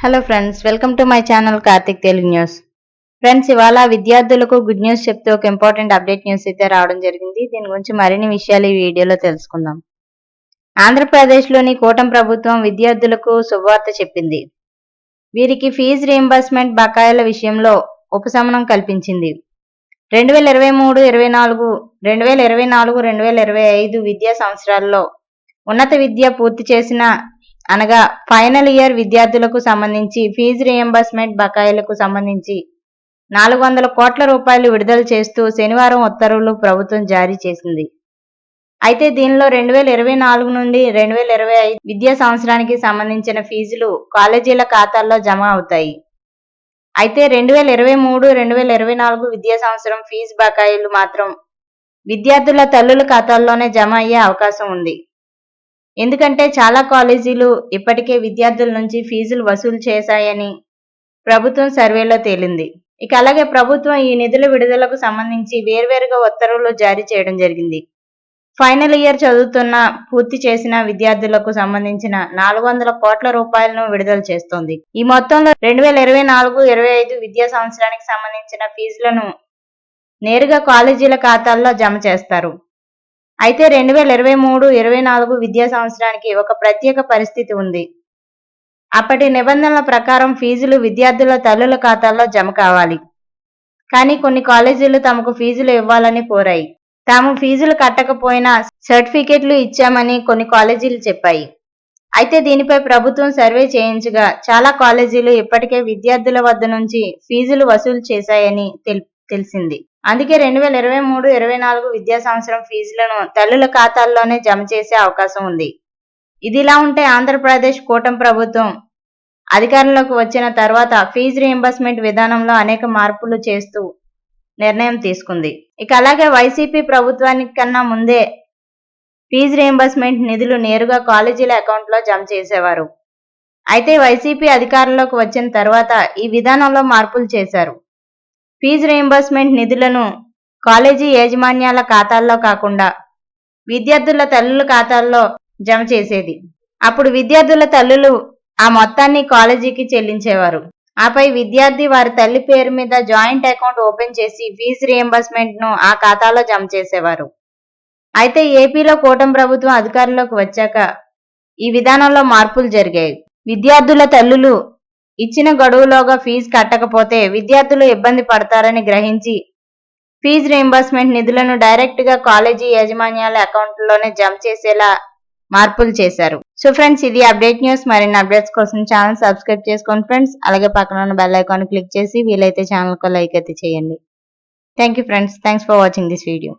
Hello friends welcome to my channel Karthik Telugu news friends ఇవాళ విద్యార్థులకు good news చెప్తూ ఒక ఇంపార్టెంట్ అప్డేట్ న్యూస్ అయితే రావడం జరిగింది. దీని గురించి మరిన్ని విషయాలు ఈ వీడియోలో తెలుసుకుందాం. ఆంధ్రప్రదేశ్లోని కూటమి ప్రభుత్వం విద్యార్థులకు శుభవార్త చెప్పింది. వీరికి ఫీజు రీయింబర్స్మెంట్ బకాయిల విషయంలో ఉపశమనం కల్పించింది. రెండు వేల ఇరవై మూడు ఇరవై నాలుగు రెండు వేల ఇరవై నాలుగు రెండు వేల ఇరవై ఐదు విద్యా సంవత్సరాల్లో ఉన్నత విద్య పూర్తి చేసిన అనగా ఫైనల్ ఇయర్ విద్యార్థులకు సంబంధించి ఫీజు రియంబర్స్మెంట్ బకాయిలకు సంబంధించి నాలుగు వందల కోట్ల రూపాయలు విడుదల చేస్తూ శనివారం ఉత్తర్వులు ప్రభుత్వం జారీ చేసింది. అయితే దీనిలో రెండు వేల ఇరవై నాలుగు నుండి రెండు వేల ఇరవై ఐదు విద్యా సంవత్సరానికి సంబంధించిన ఫీజులు కాలేజీల ఖాతాల్లో జమ అవుతాయి. అయితే రెండు వేల ఇరవై మూడు రెండు వేల ఇరవై నాలుగు విద్యా సంవత్సరం ఫీజు బకాయిలు మాత్రం విద్యార్థుల తల్లుల ఖాతాల్లోనే జమ అయ్యే అవకాశం ఉంది. ఎందుకంటే చాలా కాలేజీలు ఇప్పటికే విద్యార్థుల నుంచి ఫీజులు వసూలు చేశాయని ప్రభుత్వం సర్వేలో తేలింది. ఇక అలాగే ప్రభుత్వం ఈ నిధుల విడుదలకు సంబంధించి వేర్వేరుగా ఉత్తర్వులు జారీ చేయడం జరిగింది. ఫైనల్ ఇయర్ చదువుతున్న పూర్తి చేసిన విద్యార్థులకు సంబంధించిన నాలుగు వందల కోట్ల రూపాయలను విడుదల చేస్తోంది. ఈ మొత్తంలో రెండు వేల ఇరవై నాలుగు ఇరవై ఐదు విద్యా సంవత్సరానికి సంబంధించిన ఫీజులను నేరుగా కాలేజీల ఖాతాల్లో జమ చేస్తారు. అయితే రెండు వేల ఇరవై మూడు ఇరవై నాలుగు విద్యా సంవత్సరానికి ఒక ప్రత్యేక పరిస్థితి ఉంది. అప్పటి నిబంధనల ప్రకారం ఫీజులు విద్యార్థుల తల్లుల ఖాతాల్లో జమ కావాలి. కానీ కొన్ని కాలేజీలు తమకు ఫీజులు ఇవ్వాలని కోరాయి. తాము ఫీజులు కట్టకపోయినా సర్టిఫికెట్లు ఇచ్చామని కొన్ని కాలేజీలు చెప్పాయి. అయితే దీనిపై ప్రభుత్వం సర్వే చేయించగా చాలా కాలేజీలు ఇప్పటికే విద్యార్థుల వద్ద నుంచి ఫీజులు వసూలు చేశాయని తెలిసింది. అందుకే రెండు వేల ఇరవై మూడు ఇరవై నాలుగు విద్యా సంవత్సరం ఫీజులను తల్లుల ఖాతాల్లోనే జమ చేసే అవకాశం ఉంది. ఇదిలా ఉంటే ఆంధ్రప్రదేశ్ కూటమి ప్రభుత్వం అధికారంలోకి వచ్చిన తర్వాత ఫీజు రియంబర్స్మెంట్ విధానంలో అనేక మార్పులు చేస్తూ నిర్ణయం తీసుకుంది. ఇక అలాగే వైసీపీ ప్రభుత్వానికి కన్నా ముందే ఫీజు రియంబర్స్మెంట్ నిధులు నేరుగా కాలేజీల అకౌంట్లో జమ చేసేవారు. అయితే వైసీపీ అధికారంలోకి వచ్చిన తర్వాత ఈ విధానంలో మార్పులు చేశారు. ఫీజు రీయింబర్స్మెంట్ నిధులను కాలేజీ యాజమాన్యాల ఖాతాల్లో కాకుండా విద్యార్థుల తల్లుల ఖాతాల్లో జమ చేసేది. అప్పుడు విద్యార్థుల తల్లులు ఆ మొత్తాన్ని కాలేజీకి చెల్లించేవారు. ఆపై విద్యార్థి వారి తల్లి పేరు మీద జాయింట్ అకౌంట్ ఓపెన్ చేసి ఫీజు రియంబర్స్మెంట్ను ఆ ఖాతాలో జమ చేసేవారు. అయితే ఏపీలో కూటమి ప్రభుత్వం అధికారంలోకి వచ్చాక ఈ విధానంలో మార్పులు జరిగాయి. విద్యార్థుల తల్లులు ఇచ్చిన గడువులోగా ఫీజు కట్టకపోతే విద్యార్థులు ఇబ్బంది పడతారని గ్రహించి ఫీజు రీయింబర్స్మెంట్ నిధులను డైరెక్ట్గా కాలేజీ యాజమాన్యాల అకౌంట్లోనే జమ చేసేలా మార్పులు చేశారు. సో ఫ్రెండ్స్ ఇది అప్డేట్ న్యూస్. మరిన్ని అప్డేట్స్ కోసం ఛానల్ సబ్స్క్రైబ్ చేసుకోండి ఫ్రెండ్స్. అలాగే పక్కన ఉన్న బెల్ ఐకాన్ క్లిక్ చేసి వీలైతే ఛానల్కు లైక్ అయితే చేయండి. Thank you friends. Thanks for watching this video.